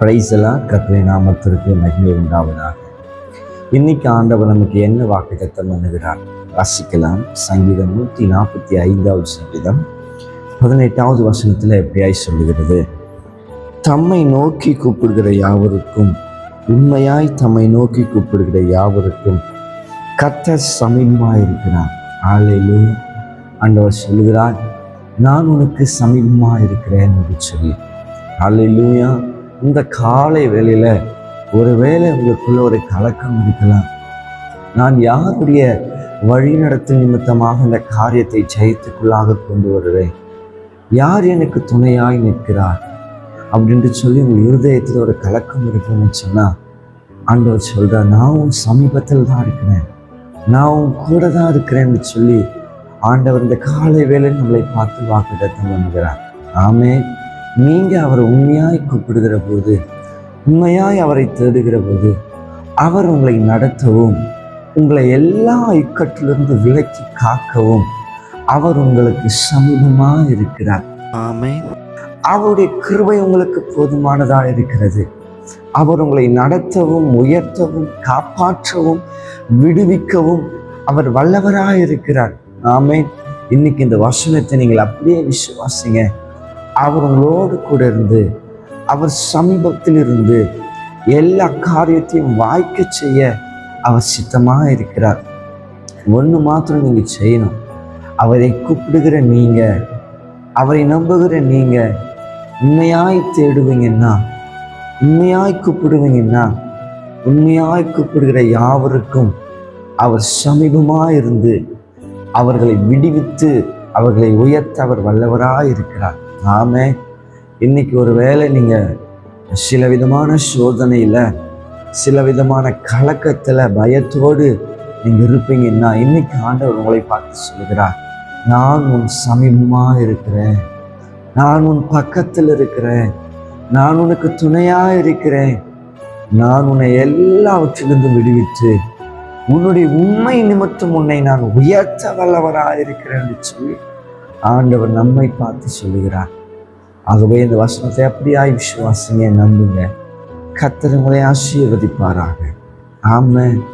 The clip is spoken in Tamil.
பிரைஸெல்லாம் கத்திரை நாமத்திற்கு மகிமை உண்டாவதாக. இன்னைக்கு ஆண்டவர் நமக்கு என்ன வாக்குத்தத்தம் பண்ணுகிறார் வாசிக்கலாம். சங்கீதம் நூற்றி நாற்பத்தி ஐந்தாவது சங்கீதம். பதினெட்டாவது வசனத்தில் எப்படியாய் சொல்லுகிறது? தம்மை நோக்கி கூப்பிடுகிற யாவருக்கும் உண்மையாய் தம்மை நோக்கி கூப்பிடுகிற யாவருக்கும் கர்த்தர் சமீபமாக இருக்கிறார். ஆலையிலும் ஆண்டவர் சொல்லுகிறார் நான் உனக்கு சமீபமாக இருக்கிறேன் என்று சொல்லி. ஆலையிலூயா இந்த காலை வேளையில் ஒருவேளை உங்களுக்குள்ள ஒரு கலக்கம் இருக்கலாம். நான் யாருடைய வழிநடத்து நிமித்தமாக இந்த காரியத்தை ஜெயத்துக்குள்ளாக கொண்டு வருவேன்? யார் எனக்கு துணையாய் நிற்கிறார்? அப்படின்ட்டு சொல்லி உங்கள் இருதயத்தில் ஒரு கலக்கம் இருக்குன்னு சொன்னால் ஆண்டவர் சொல்கிறார் நான் உன் சமீபத்தில் தான் இருக்கிறேன். நான் உன் கூட தான் இருக்கிறேன்னு சொல்லி ஆண்டவர் இந்த காலை வேலை நம்மளை பார்த்து வாக்குத்தத்தம் பண்ணுகிறார். ஆமே நீங்கள் அவரை உண்மையாய் கூப்பிடுகிற போது உண்மையாய் அவரை தேடுகிற போது அவர் உங்களை நடத்தவும் உங்களை எல்லா இக்கட்டிலிருந்து விலக்கி காக்கவும் அவர் உங்களுக்கு சமீபமாக இருக்கிறார். ஆமென். அவருடைய கிருபை உங்களுக்கு போதுமானதாக இருக்கிறது. அவர் உங்களை நடத்தவும் உயர்த்தவும் காப்பாற்றவும் விடுவிக்கவும் அவர் வல்லவராக இருக்கிறார் ஆமென். இன்னைக்கு இந்த வசனத்தை நீங்கள் அப்படியே விசுவாசிங்க. அவர் உங்களோடு கூட இருந்து அவர் சமீபத்தில் இருந்து எல்லா காரியத்தையும் வாய்க்க செய்ய அவர் சித்தமாக இருக்கிறார். ஒன்று மாத்திரம் நீங்கள் செய்யணும். அவரை கூப்பிடுகிற நீங்கள் அவரை நம்புகிற நீங்கள் உண்மையாய் தேடுவீங்கன்னா உண்மையாய் கூப்பிடுவீங்கன்னா உண்மையாய் கூப்பிடுகிற யாவருக்கும் அவர் சமீபமாக இருந்து அவர்களை விடுவித்து அவர்களை உயர்த்த அவர் வல்லவராக இருக்கிறார். ஆமே. இன்னைக்கு ஒரு வேளை நீங்கள் சில விதமான சோதனையில் சில விதமான கலக்கத்தில் பயத்தோடு நீங்கள் இருப்பீங்கன்னா இன்னைக்கு ஆண்டவர் உங்களை பார்த்து சொல்லுகிறார். நான் உன் சமீபமாக இருக்கிறேன். நான் உன் பக்கத்தில் இருக்கிறேன். நான் உனக்கு துணையாக இருக்கிறேன். நான் உன்னை எல்லாவற்றிலிருந்தும் விடுவித்து உன்னுடைய உண்மை நிமித்தம் உன்னை நான் உயர்த்த வல்லவராக இருக்கிறேன் என்று சொல்லி ஆண்டவர் நம்மை பார்த்து சொல்லுகிறார். ஆகவே இந்த வசனத்தை அப்படியாய் விசுவாசிங்க நம்புங்க. கத்தர் உங்களை ஆசீர்வதிப்பாராக. ஆமாம்